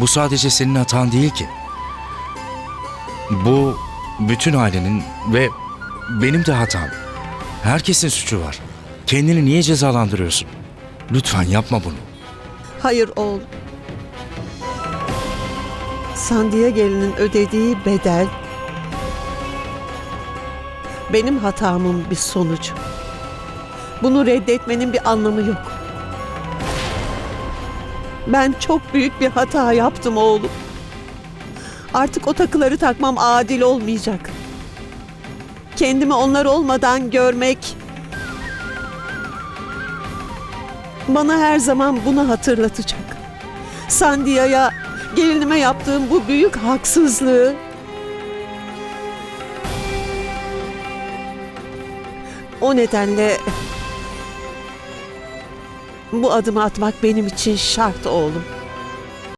Bu sadece senin hatan değil ki. Bu bütün ailenin ve benim de hatam. Herkesin suçu var. Kendini niye cezalandırıyorsun? Lütfen yapma bunu. Hayır oğlum. Sandiye gelinin ödediği bedel benim hatamın bir sonucu. Bunu reddetmenin bir anlamı yok. Ben çok büyük bir hata yaptım oğlum. Artık o takıları takmam adil olmayacak. Kendimi onlar olmadan görmek bana her zaman bunu hatırlatacak. Sandia'ya gelinime yaptığım bu büyük haksızlığı o nedenle bu adımı atmak benim için şart oğlum.